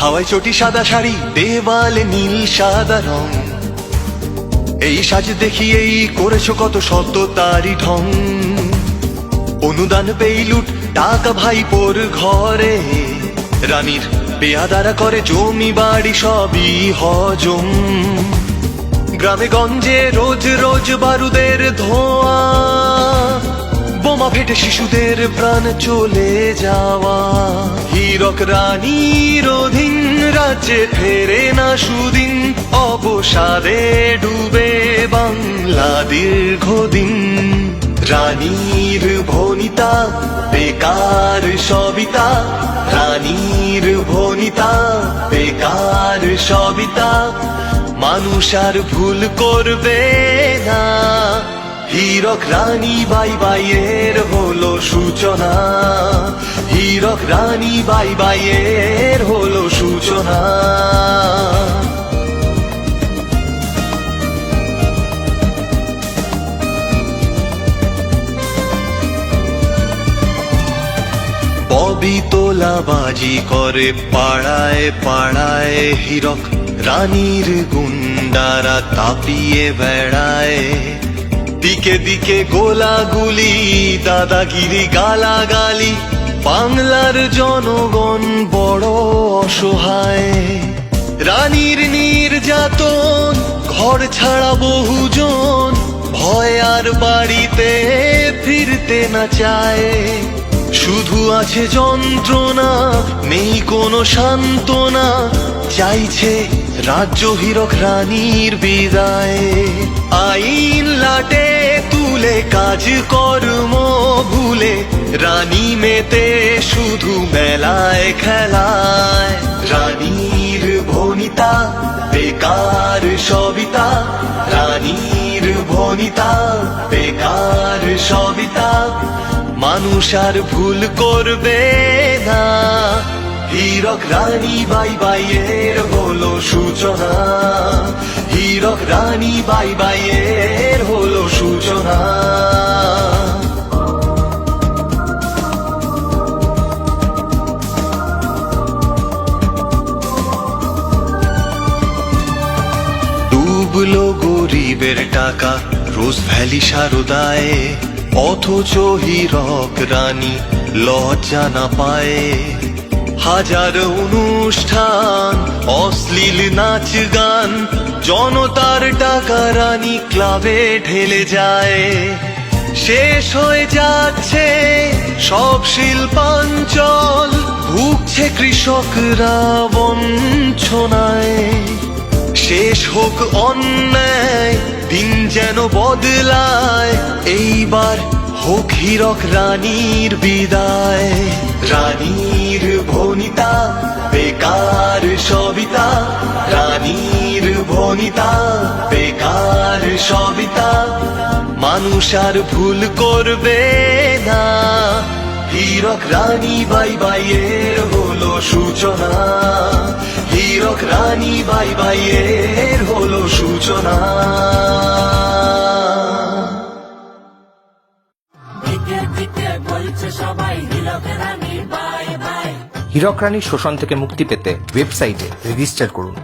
হাওয়াই চটি সাদা শাড়ি, দেওয়ালে নীল সাদা রং। এই সাজ দেখিয়েই করেছ কত শত তারি ঢং। অনুদান পেই লুট টাকা ভাইপোর ঘরে। রানীর পেয়াদারা করে জমি বাড়ি সবই হজম। গ্রামে গঞ্জে রোজ রোজ বারুদের ধোঁয়া। বোমা ফেটে শিশুদের প্রাণ চলে যাওয়া। হীরক রানীর অধীন রাজ্যে ফেরে না সুদিন, অবসাদে ডুবে বাংলা দীর্ঘদিন। রানীর ভনিতা বেকার সবিতা রানীর ভনিতা বেকার সবিতা, মানুষ আর ভুল করবে না। হীরক রানী বাই বাইয়ের হলো সূচনা। হীরক রানী বাই বাইয়ের হলো সূচনা। ববি তোলাবাজি করে পাড়ায় পাড়ায় হীরক রানীর গুন্ডারা তাপিয়ে বেড়ায়। দিকে দিকে গোলাগুলি, দাদাগিরি গালাগালি। বাংলার জনগণ বড় অসহায়। রানীর নির্যাতন, ঘর ছাড়া বহুজন। ভয় আর বাড়িতে ফিরতে না চায়। শুধু আছে যন্ত্রণা, নেই কোনো সান্ত্বনা। চাইছে রাজ্য হীরক রানীর বিদায়। আইন লাটে তুলে কাজ কর্ম ভুলে রানী মেতে শুধু মেলায় খেলায়। রানীর ভনিতা, বেকার সবিতা। রানীর ভনিতা, বেকার সবিতা। মানুষ আর ভুল করবে না। হীরক রানী বাই বাইয়ের হলো সূচনা। হীরক রানী বাই বাইয়ের হলো ডুবলো গরিবের টাকা। রোজ ভ্যালি সারদায়, অথচ হীরক রানী লজ্জা না পায়। হাজার অনুষ্ঠান, অশ্লীল নাচ গান, জনতার টাকা রানী ক্লাবে ঢেলে যায়। শেষ হয়ে যাচ্ছে সব শিল্পাঞ্চল, ভুগছে কৃষকরা বঞ্চনায়। শেষ হোক অন্যায়, দিন যেন বদলায়, এইবার হোক হীরক রানীর বিদায়। রানীর ভনিতা, বেকার সবিতা, রানীর ভনিতা, বেকার সবিতা, মানুষ আর ভুল করবে না। হীরক রানী বাই বাইয়ের হলো সূচনা। হীরক রানী বাই বাইয়ের হলো সূচনা। দিকে দিকে বলছে সবাই হিলক রানী বাই বাই। হীরক রানীর শোষণ থেকে মুক্তি পেতে ওয়েবসাইটে রেজিস্টার করুন।